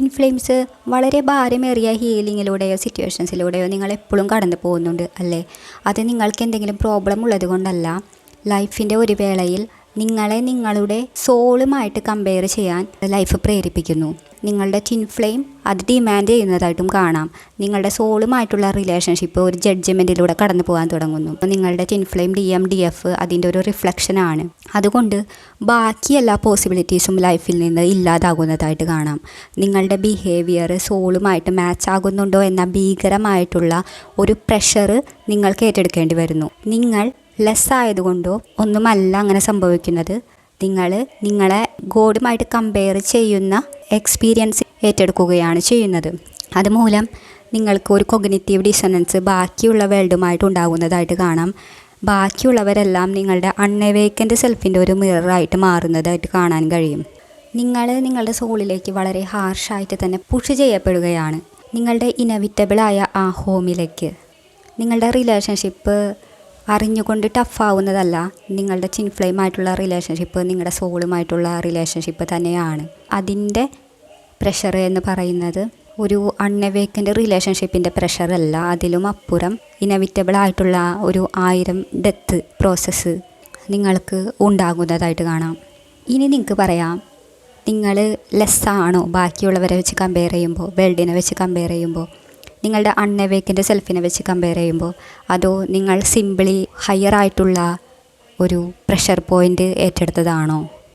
Tin flames വളരെ ഭാരമേറിയ ഹീലിങ്ങിലൂടെയോ സിറ്റുവേഷൻസിലൂടെയോ നിങ്ങൾ എപ്പോഴും കടന്നു പോകുന്നുണ്ട് അല്ലേ? അത് നിങ്ങൾക്ക് എന്തെങ്കിലും പ്രോബ്ലം ഉള്ളത് കൊണ്ടല്ല ലൈഫിന്റെ ഒരു വേളയിൽ നിങ്ങളെ നിങ്ങളുടെ സോളുമായിട്ട് കമ്പയർ ചെയ്യാൻ ലൈഫ് പ്രേരിപ്പിക്കുന്നു. നിങ്ങളുടെ ടിൻ ഫ്ലെയിം അത് ഡിമാൻഡ് ചെയ്യുന്നതായിട്ടും കാണാം. നിങ്ങളുടെ സോളുമായിട്ടുള്ള റിലേഷൻഷിപ്പ് ഒരു ജഡ്ജ്മെന്റിലൂടെ കടന്നു പോകാൻ തുടങ്ങുന്നു. അപ്പോൾ നിങ്ങളുടെ thin film D M D F അതിന്റെ ഒരു റിഫ്ലക്ഷനാണ് അതുകൊണ്ട് ബാക്കി എല്ലാ പോസിബിലിറ്റീസും ലൈഫിൽ നിന്ന് ഇല്ലാതാകുന്നതായിട്ട് കാണാം. നിങ്ങളുടെ ബിഹേവിയർ സോളുമായിട്ട് മാച്ച് ആകുന്നുണ്ടോ എന്ന ഭീകരമായിട്ടുള്ള ഒരു പ്രഷർ നിങ്ങൾക്ക് ഏറ്റെടുക്കേണ്ടി വരുന്നു. നിങ്ങൾ ലെസ് ആയതുകൊണ്ടോ ഒന്നുമല്ല അങ്ങനെ സംഭവിക്കുന്നത്. നിങ്ങൾ നിങ്ങളെ ഗോഡുമായിട്ട് കമ്പയർ ചെയ്യുന്ന എക്സ്പീരിയൻസ് ഏറ്റെടുക്കുകയാണ് ചെയ്യുന്നത്. അതുമൂലം നിങ്ങൾക്ക് ഒരു കൊഗ്നിറ്റീവ് ഡിസനൻസ് ബാക്കിയുള്ള വേൾഡുമായിട്ട് ഉണ്ടാകുന്നതായിട്ട് കാണാം. ബാക്കിയുള്ളവരെല്ലാം നിങ്ങളുടെ അൺഎവേക്കന്റ് സെൽഫിന്റെ ഒരു മിററായിട്ട് മാറുന്നതായിട്ട് കാണാൻ കഴിയും. നിങ്ങൾ നിങ്ങളുടെ സോളിലേക്ക് വളരെ ഹാർഷായിട്ട് തന്നെ പുഷ് ചെയ്യപ്പെടുകയാണ്. നിങ്ങളുടെ ഇനവിറ്റബിളായ ആ ഹോമിലേക്ക് നിങ്ങളുടെ റിലേഷൻഷിപ്പ് അറിഞ്ഞുകൊണ്ട് ടഫാവുന്നതല്ല. നിങ്ങളുടെ ചിൻ ഫ്ലെയിമായിട്ടുള്ള റിലേഷൻഷിപ്പ് നിങ്ങളുടെ സോളുമായിട്ടുള്ള റിലേഷൻഷിപ്പ് തന്നെയാണ്. അതിന്റെ പ്രഷർ എന്ന് പറയുന്നത് ഒരു അണ്ണവേക്കന്റെ റിലേഷൻഷിപ്പിന്റെ പ്രഷറല്ല അതിലും അപ്പുറം ഇനവിറ്റബിൾ ആയിട്ടുള്ള ഒരു ആയിരം ഡെത്ത് പ്രോസസ്സ് നിങ്ങൾക്ക് ഉണ്ടാകുന്നതായിട്ട് കാണാം. ഇനി നിങ്ങൾക്ക് പറയാം. നിങ്ങൾ ലെസ്സാണോ ബാക്കിയുള്ളവരെ വെച്ച് കമ്പയർ ചെയ്യുമ്പോൾ വേൾഡിനെ വെച്ച് കമ്പയർ ചെയ്യുമ്പോൾ നിങ്ങളുടെ അണ്ണവേക്കിന്റെ സെൽഫിനെ വെച്ച് കമ്പയർ ചെയ്യുമ്പോൾ അതോ നിങ്ങൾ സിംപിളി ഹയർ ആയിട്ടുള്ള ഒരു പ്രഷർ പോയിന്റ് ഏറ്റെടുത്തതാണോ?